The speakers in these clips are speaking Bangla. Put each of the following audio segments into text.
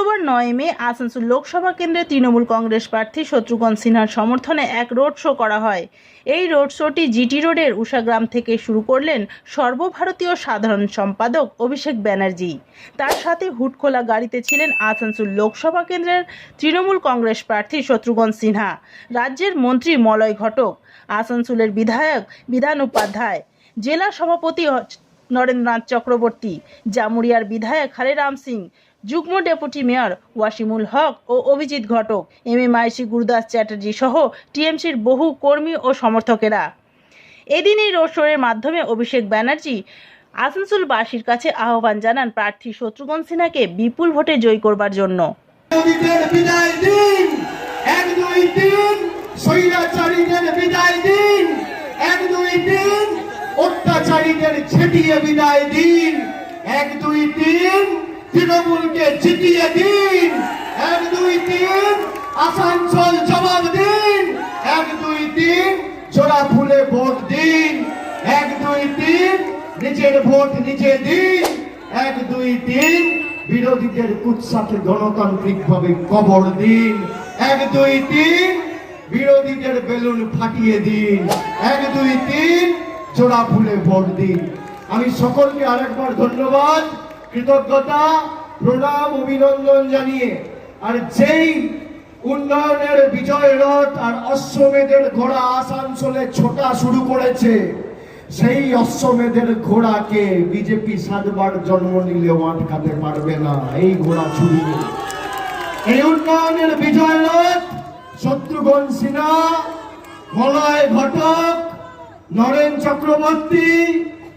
শুক্রবার নয় মে আসানসোল লোকসভা কেন্দ্রে তৃণমূল কংগ্রেস প্রার্থী শত্রুঘ্ন সিনহার সমর্থনে এক রোড শো করা হয়। এই রোড শোটি জিটি রোডের উষাগ্রাম থেকে শুরু করলেন সর্বভারতীয় সাধারণ সম্পাদক অভিষেক ব্যানার্জি। তার সাথে হুটখোলা গাড়িতে ছিলেন আসানসোল লোকসভা কেন্দ্রের তৃণমূল কংগ্রেস প্রার্থী শত্রুঘ্ন সিনহা। রাজ্যের মন্ত্রী মলয় ঘটক, আসানসোলের বিধায়ক বিধান উপাধ্যায়, জেলা সভাপতি নরেন্দ্রনাথ চক্রবর্তী জামুরিয়ার বিধায়ক হরেরাম সিং যুগ্ম ডেপুটি মেয়র ওয়াসিমুল হক ও Abhijit Ghatak M M IC Gurudas Chatterjee সহ টিএমসির বহু কর্মী ও সমর্থকেরা। এদিন এই রোড শোয়ের মাধ্যমে অভিষেক ব্যানার্জি আসানসোলবাসীর কাছে আহ্বান জানান প্রার্থী শত্রুঘ্ন সিনহাকে বিপুল ভোটে জয় করবার জন্য। অত্যাচারীদের ছেটিয়ে বিদায় দিন, এক, দুই, তিন তৃণমূলকে জিতিয়ে দিন। এক, দুই, তিন। আসানসোল জবাব দিন। এক, দুই, তিন। জোড়া ফুলে ভোট দিন। এক, দুই, তিন। নিজের ভোট নিজে দিন। এক, দুই, তিন। বিরোধীদের উৎসাহে গণতান্ত্রিক ভাবে কবর দিন। এক, দুই, তিন। বিরোধীদের বেলুন ফাটিয়ে দিন। এক, দুই, তিন। জোড়া ফুলে ভোট দিন। আমি সকলকে আরেকবার ধন্যবাদ। কৃতজ্ঞতা, প্রণাম, অভিনন্দন জানিয়ে, আর যেই উন্নয়নের বিজয় রথ আর অশ্বমেধের ঘোড়া আসানসোলে ছোটা শুরু করেছে, সেই অশ্বমেধের ঘোড়াকে বিজেপি সাতবার জন্ম নিলেও আটকাতে পারবে না, এই ঘোড়া ছুড়িয়ে এই উন্নয়নের বিজয় রথ, শত্রুঘ্ন সিনহা, মলয় ঘটক, নরেন চক্রবর্তী,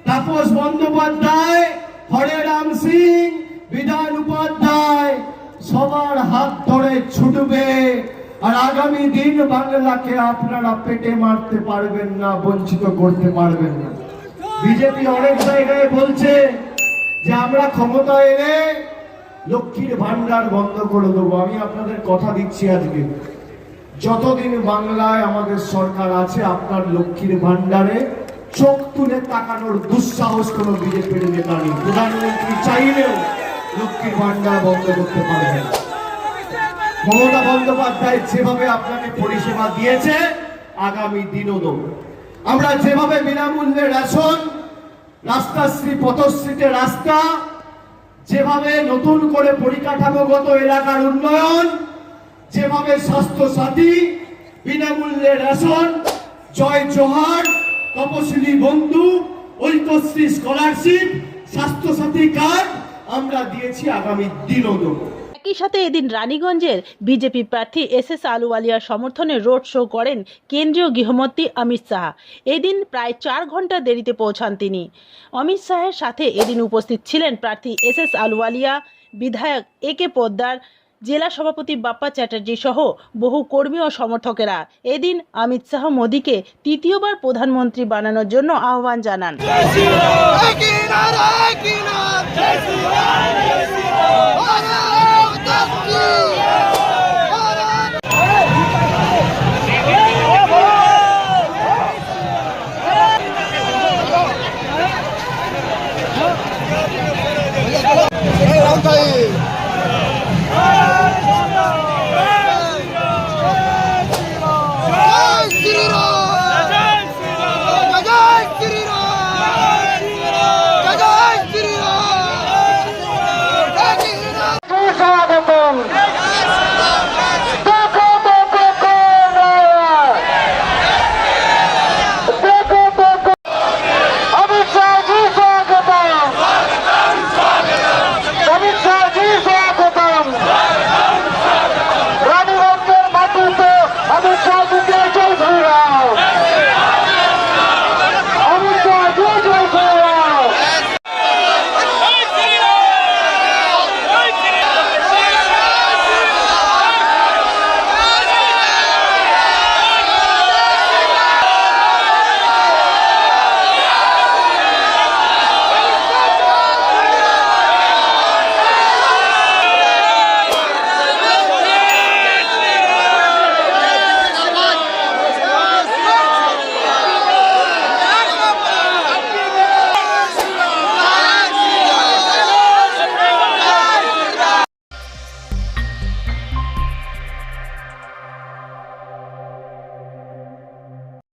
তাপস বন্দ্যোপাধ্যায় হরে রাম সিং, বিধান উপাধ্যায়, সবার হাত ধরে ছুটবে। আর আগামী দিন বাংলাকে আপনারা পেটে মারতে পারবেন না, বঞ্চিত করতে পারবেন না। বিজেপি অনেক জায়গায় বলছে যে, আমরা ক্ষমতা এলে লক্ষ্মীর ভান্ডার বন্ধ করে দেবো। আমি আপনাদের কথা দিচ্ছি আজকে। যতদিন বাংলায় আমাদের সরকার আছে, আপনার লক্ষ্মীর ভান্ডারে চোখ তুলে তাকানোর দুঃসাহস কোন বিজেপির নেতা নেই। প্রধানমন্ত্রী চাইলেও লক্ষ্মীর ভান্ডার বন্ধ করতে পারবে না। মমতা বন্দ্যোপাধ্যায় যেভাবে আপনাকে পরিষেবা দিয়েছে, আগামী দিনও দেব। আমরা যেভাবে বিনামূল্যে রেশন রাস্তাশ্রী পথশ্রীতে রাস্তা, যেভাবে নতুন করে পরিকাঠামোগত এলাকার উন্নয়ন, যেভাবে স্বাস্থ্য সাথী বিনামূল্যে রেশন, জয় জোহার তপশিলি বন্ধু ঐক্যশ্রী স্কলারশিপ স্বাস্থ্য সাথী কার্ড আমরা দিয়েছি আগামী দেবো। একই সাথে এদিন রানীগঞ্জের বিজেপি প্রার্থী এস এস আলুওয়ালিয়ার সমর্থনে রোড শো করেন কেন্দ্রীয় গৃহমন্ত্রী অমিত শাহ। এদিন প্রায় চার ঘণ্টা দেরিতে পৌঁছান তিনি। অমিত শাহের সাথে এদিন উপস্থিত ছিলেন প্রার্থী এস এস আলুওয়ালিয়া, বিধায়ক এ কে পোদ্দার জেলা সভাপতি বাপ্পা চ্যাটার্জি সহ বহু কর্মী ও সমর্থকেরা। এদিন অমিত শাহ মোদীকে তৃতীয়বার প্রধানমন্ত্রী বানানোর জন্য আহ্বান জানান।